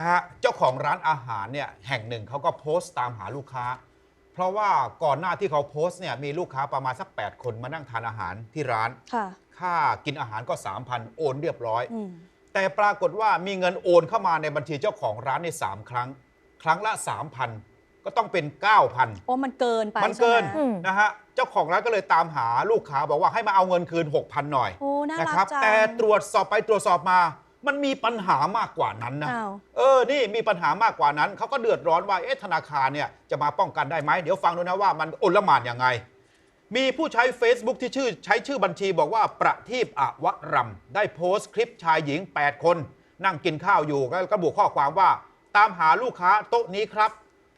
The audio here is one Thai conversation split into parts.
นะฮะเจ้าของร้านอาหารเนี่ยแห่งหนึ่งเขาก็โพสต์ตามหาลูกค้า เพราะว่าก่อนหน้าที่เขาโพสต์เนี่ยมีลูกค้าประมาณสัก 8 คนมานั่งทานอาหารที่ร้าน ค่ะ ค่ากินอาหารก็ 3,000 โอนเรียบร้อย อืม แต่ปรากฏว่ามีเงินโอนเข้ามาในบัญชีเจ้าของร้านในสามครั้ง ครั้งละ 3,000 ก็ต้องเป็น 9,000 โอ้มันเกินไปมันเกินใช่ไหอืม นะฮะเจ้าของร้านก็เลยตามหาลูกค้าบอกว่าให้มาเอาเงินคืน 6,000 หน่อย โอ้น่านะรักครับจังแต่ตรวจสอบไปตรวจสอบมา มันมีปัญหามากกว่านั้นนะ อ้าว เออ นี่มีปัญหามากกว่านั้น เขาก็เดือดร้อนว่า เอ๊ะ ธนาคารเนี่ยจะมาป้องกันได้ไหม เดี๋ยวฟังดูนะว่ามันโอลหมานยังไง มีผู้ใช้ Facebook ที่ชื่อใช้ชื่อบัญชีบอกว่าประทีปอวรำได้โพสต์คลิปชายหญิง 8 คน นั่งกินข้าวอยู่ก็ระบุข้อความว่า ตามหาลูกค้าโต๊ะนี้ครับ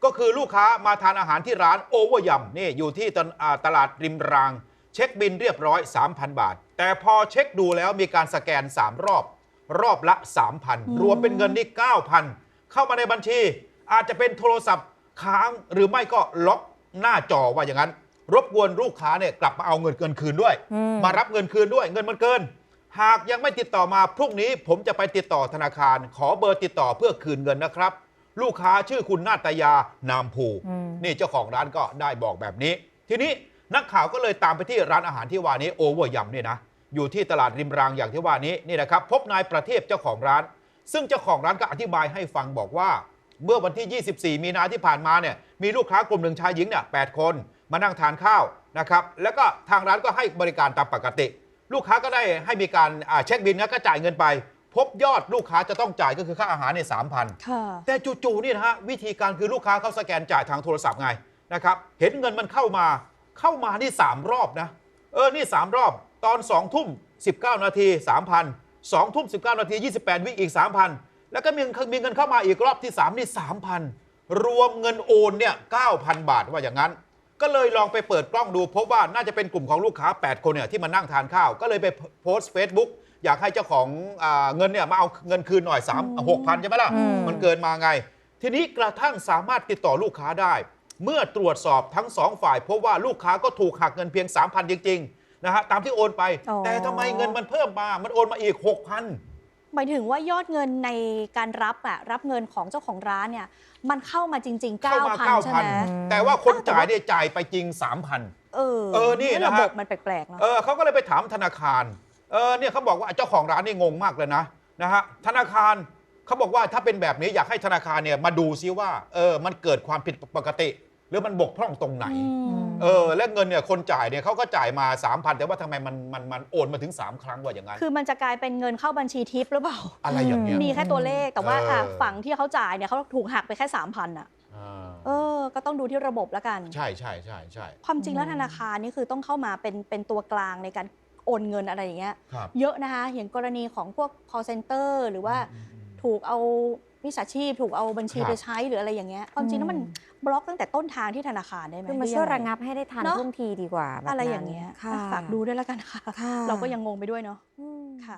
ก็คือลูกค้ามาทานอาหารที่ร้านโอเวอร์ยำนี่อยู่ที่ตลอ่าตลาดริมราง เช็คบินเรียบร้อย 3,000 บาท แต่พอเช็คดูแล้วมีการสแกน 3 รอบ รอบละ 3,000 รวมเป็นเงินนี่9,000 เข้ามาในบัญชี อาจจะเป็นโทรศัพท์ค้างหรือไม่ก็ล็อกหน้าจอว่าอย่างนั้น รบกวนลูกค้าเนี่ยกลับมาเอาเงินเกินคืนด้วย อืม มารับเงินคืนด้วยเงินมันเกิน หากยังไม่ติดต่อมาพรุ่งนี้ผมจะไปติดต่อธนาคาร ขอเบอร์ติดต่อเพื่อคืนเงินนะครับ ลูกค้าชื่อคุณนาตยานามภู อืม นี่เจ้าของร้านก็ได้บอกแบบนี้ ทีนี้นักข่าวก็เลยตามไปที่ร้านอาหารที่ว่านี้โอเวอร์ยำเนี่ยนะ อยู่ที่ตลาดริมรางอย่างที่ว่านี้นี่นะครับพบนายประเทพเจ้าของร้าน ซึ่งเจ้าของร้านก็อธิบายให้ฟังบอกว่า เมื่อวันที่ 24 มีนาที่ผ่านมาเนี่ยมีลูกค้ากลุ่มหนึ่งชายหญิงเนี่ยแคน มานั่งทานข้าวนะครับแล้วก็ทางร้านก็ให้บริการตามปกติ ลูกค้าก็ได้ให้มีการอ่าเช็คบินแล้วก็จ่ายเงินไป พบยอดลูกค้าจะต้องจ่ายก็คือค่าอาหารเนี่ยสามพันค่ะแต่จู่ๆนี่นะฮะวิธีการคือลูกค้าเขาสแกนจ่ายทางโทรศัพท์ไงนะครับเห็นเงินมันเข้ามาเข้ามานี่ 3 รอบนะ เออ นี่ 3 รอบ ตอน 2 ทุ่ม 19 นาที 3,000 2 ทุ่ม 19 นาที 28 วิอีก 3,000 แล้วก็มีมีเงินเข้ามาอีกรอบที่ 3 นี่ 3,000 รวมเงินโอนเนี่ย9,000 บาทว่าอย่างนั้น ก็เลยลองไปเปิดกล้องดู พบว่าน่าจะเป็นกลุ่มของลูกค้า 8 คนเนี่ยที่มานั่งทานข้าว ก็เลยไปโพสต์ Facebook อยากให้เจ้าของอาเงินเนี่ยมาเอาเงินคืนหน่อย3 6,000ใช่ไหมล่ะอืมมันเกินมาไง ทีนี้กระทั่งสามารถติดต่อลูกค้าได้ เมื่อตรวจสอบทั้งสองฝ่ายพบว่าลูกค้าก็ถูกหักเงินเพียง 3,000 จริงๆ นะฮะตามที่โอนไป อ๋อ แต่ทำไมเงินมันเพิ่มมามันโอนมาอีก 6,000 หมายถึงว่ายอดเงินในการรับอะรับเงินของเจ้าของร้านเนี่ย มันเข้ามาจริง ๆ เข้ามา9,000 ใช่ไหม9,000 แต่ว่าคนจ่ายเนี่ยจ่ายไปจริง 3,000 เออเออนี่นะฮะ ระบบมันแปลกๆเนาะ เออเขาก็เลยไปถามธนาคาร เออเนี่ยเขาบอกว่าเจ้าของร้านนี่งงมากเลยนะนะฮะธนาคารเขาบอกว่าถ้าเป็นแบบนี้อยากให้ธนาคารเนี่ยมาดูซิว่าเออมันเกิดความผิดปกติห รือมันบกพร่องตรงไหน เออและเงินเนี่ยคนจ่ายเนี่ยเขาก็จ่ายมา 3,000 แต่ว่าทำไมมันมันมันโอนมาถึง 3 ครั้งว่าอย่างนั้น คือมันจะกลายเป็นเงินเข้าบัญชีทิปหรือเปล่า อะไรอย่างเงี้ย มีแค่ตัวเลขแต่ว่าเอออะฝั่งที่เขาจ่ายเนี่ยเขาถูกหักไปแค่สามพันอะอ่าเออ ก็ต้องดูที่ระบบแล้วกัน ใช่ใช่ใช่ใช่ความจริงแล้วธนาคารนี่คือต้องเข้ามาเป็นเป็นตัวกลางในการโอนเงินอะไรอย่างเงี้ย ครับเยอะนะคะ อย่างกรณีของพวก call center หรือว่าถูกเอา วิชาชีพถูกเอาบัญชีครับไปใช้หรืออะไรอย่างเงี้ยความจริงแล้วมันบล็อกตั้งแต่ต้นทางที่ธนาคารได้ไหมคือมาหอช่วยงไงระงับให้ได้ทันเนอะท่วงทีดีกว่าแบบอะไรนั้นอย่างเงี้ยค่ะฝากดูด้วยแล้วกันค่ะค่ะ เราก็ยังงงไปด้วยเนาะอืมค่ะ